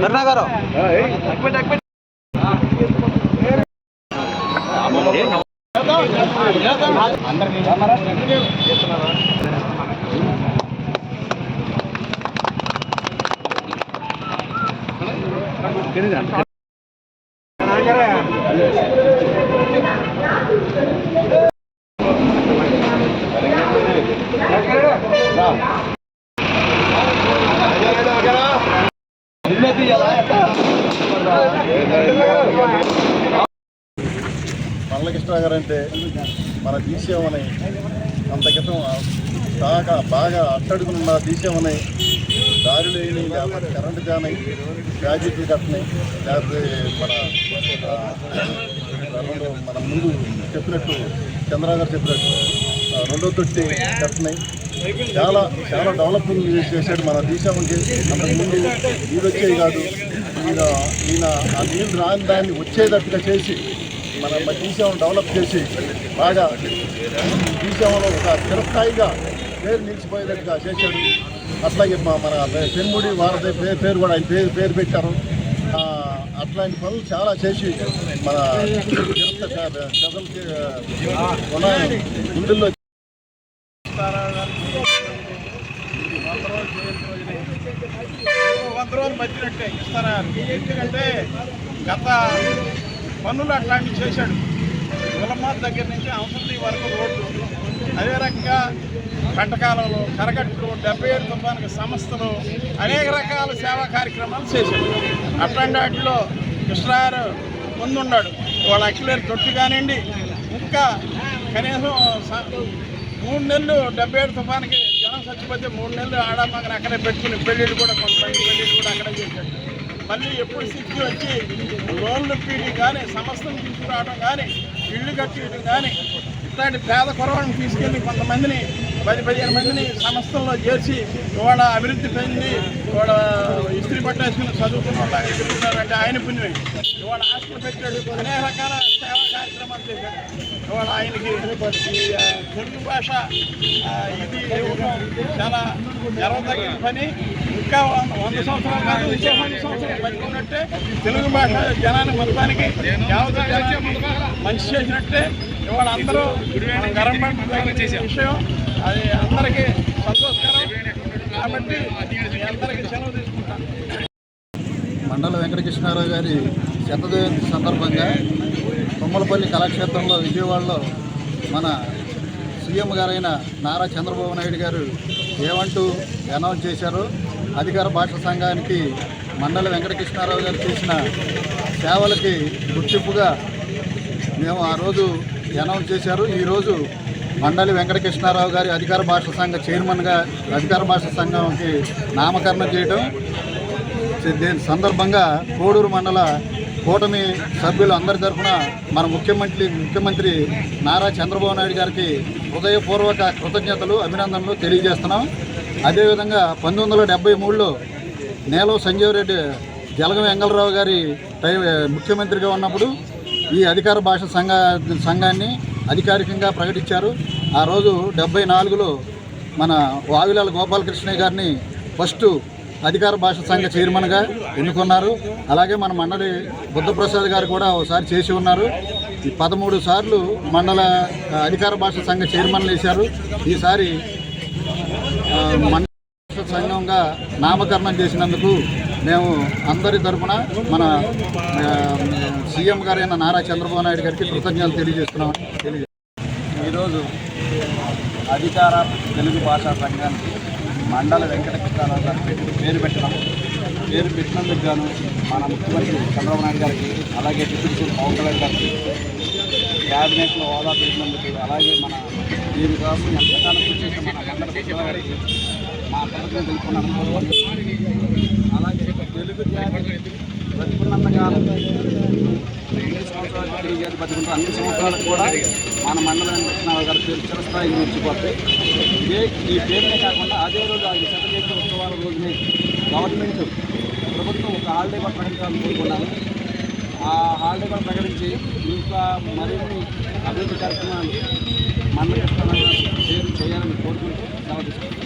కరుణాగారు మల్లకృష్ణ గారు అంటే మన దేశమని అంత క్రితం బాగా బాగా అట్టడుగునున్న దేశమని దారి లేని లేకపోతే కరెంటు కానీ అయ్యి గ్రాడ్యుయేట్లు కట్టనాయి. లేకపోతే మన రెండు మన ముందు చెప్పినట్టు చంద్రబాబు గారు చెప్పినట్టు రెండో తొట్టి కట్టినాయి. చాలా చాలా డెవలప్మెంట్ చేశాడు మన దేశానికి అంతకుముందు నీళ్ళు వచ్చేవి కాదు. ఈయన ఈయన ఆ నీళ్ళు రాని దాన్ని వచ్చేటట్టుగా చేసి మన మన దేశం డెవలప్ చేసి బాగా దేశంలో ఒక స్థిరస్థాయిగా పేరు నిలిచిపోయేటట్టుగా చేశాడు. అట్లాగే మన పెన్ముడి వారధి పేరు కూడా ఆయన పేరు పేరు పెట్టారు. అట్లాంటి పనులు చాలా చేసి మన ప్రజలకి గుండెల్లో వంద రోజులు మధ్యనట్టే ఇస్తారా? ఎందుకంటే గత పనులు అట్లాంటివి చేశాడు. కులమాత దగ్గర నుంచి అవసరం వరకు రోడ్లు అదే రకంగా పంటకాలంలో కరగట్లు డెబ్బై ఏడు తుఫానికి సంస్థలు అనేక రకాల సేవా కార్యక్రమాలు చేశాడు. అట్లాంటి వాటిలో కృష్ణారు ముందున్నాడు వాళ్ళ అఖిలేరు తొట్టి కానివ్వండి ఇంకా కనీసం మూడు నెలలు డెబ్బై ఏడు తుఫానికి జనం చచ్చిపోతే మూడు నెలలు ఆడమ్మగని అక్కడే పెట్టుకుని పెళ్ళిళ్ళు కూడా కొంత పెళ్ళిళ్ళు కూడా అక్కడే చేశాడు. మళ్ళీ ఎప్పుడు సిద్ధి వచ్చి లోన్లు తీయడం కానీ సంస్థను తీసుకురావడం కానీ ఇళ్ళు కట్టేయడం కానీ ఇట్లాంటి పేద కురవాళ్ళని తీసుకెళ్ళి కొంతమందిని పది పదిహేను మందిని సంస్థల్లో చేర్చి ఇవాళ అభివృద్ధి చెంది ఇవాళ ఇస్త్రీ పట్టేసుకుని చదువుకున్న వాళ్ళగా తిరుగుతున్నారంటే ఆయన పుణ్యమే. ఇవాళ హాస్టల్ పెట్టాడు అనేక రకాల సేవా కార్యక్రమాలు చేశాడు ఇవాళ ఆయనకి తెలుగు భాష ఇది చాలా గర్వతగిన పని. ఇంకా వంద సంవత్సరాలు కాదు ఇంకో వంద సంవత్సరాలు పట్టుకున్నట్టే తెలుగు భాష జనాన్ని మొత్తానికి యావత్ జనానికి మంచి చేసినట్టే. ఇవాళ అందరూ మనం గర్వపడిన విషయం. అది అందరికీ సంతోషకరం. కాబట్టి అందరికీ సెలవు తీసుకుంటాను. మండల వెంకటకృష్ణారావు గారి శత జయంతి సందర్భంగా తుమ్మలపల్లి కళాక్షేత్రంలో విజయవాడలో మన సీఎం గారైన నారా చంద్రబాబు నాయుడు గారు ఏమంటూ అనౌన్స్ చేశారు. అధికార భాష సంఘానికి మండలి వెంకటకృష్ణారావు గారు చేసిన సేవలకి గుర్తింపుగా మేము ఆ రోజు అనౌన్స్ చేశారు. ఈరోజు మండలి వెంకటకృష్ణారావు గారి అధికార భాష సంఘ చైర్మన్గా అధికార భాష సంఘంకి నామకరణం చేయడం దీని సందర్భంగా కోడూరు మండల కూటమి సభ్యులు అందరి తరఫున మన ముఖ్యమంత్రి ముఖ్యమంత్రి నారా చంద్రబాబు నాయుడు గారికి హృదయపూర్వక కృతజ్ఞతలు అభినందనలు తెలియజేస్తున్నాం. అదేవిధంగా పంతొమ్మిది వందల డెబ్బై మూడులో నేలో సంజీవ్ రెడ్డి జలగం వెంగళరావు గారి ముఖ్యమంత్రిగా ఉన్నప్పుడు ఈ అధికార భాష సంఘ సంఘాన్ని అధికారికంగా ప్రకటించారు. ఆ రోజు డెబ్బై నాలుగులో మన వావిలాల గోపాలకృష్ణయ్య గారిని ఫస్ట్ అధికార భాష సంఘ చైర్మన్గా ఎన్నుకున్నారు. అలాగే మన మండలి బుద్ధప్రసాద్ గారు కూడా ఒకసారి చేసి ఉన్నారు. ఈ పదమూడు సార్లు మండల అధికార భాష సంఘ చైర్మన్లు వేశారు. ఈసారి మండల సంఘంగా నామకరణం చేసినందుకు మేము అందరి తరఫున మన సీఎం గారైన నారా చంద్రబాబు నాయుడు గారికి కృతజ్ఞతలు తెలియజేస్తున్నాం. తెలియజే ఈరోజు అధికార తెలుగు భాషా సంఘానికి మండల వెంకటకృష్ణారావు గారు పెట్టి పేరు పెట్టడం పేరు పెట్టినందుకు గాను మన ముఖ్యమంత్రి చంద్రబాబు నాయుడు గారికి అలాగే డిప్యూటీ సీఎం పవన్ కళ్యాణ్ గారికి క్యాబినెట్లో హోదా పెట్టినందుకు అలాగే మన దీనికోసం ఎంతకాలం కృషి చేసిన మన మండల కృష్ణ గారికి మా కృతజ్ఞతలు తెలుపుకున్నాను. అలాగే తెలుగు జాతి బతుకున్నంతకాలం ఎన్ని సంవత్సరాలు బతుకుంటూ అన్ని సంవత్సరాలకు కూడా మన మండలం వెంకటనాథ్ గారి పేరు చిరస్థాయి నిలిచిపోతాయి ఇదే ఈ పేరునే కాకుండా అదే రోజు ఆ శతజీత ఉత్సవాల రోజునే గవర్నమెంట్ ప్రభుత్వం ఒక హాలిడే కూడా ప్రకటించాలని కోరుకున్నాను ఆ హాలిడే కూడా ప్రకటించి ఇంకా మరిన్ని అభివృద్ధి కార్యక్రమాలు మండల చేయాలని కోరుకుంటూ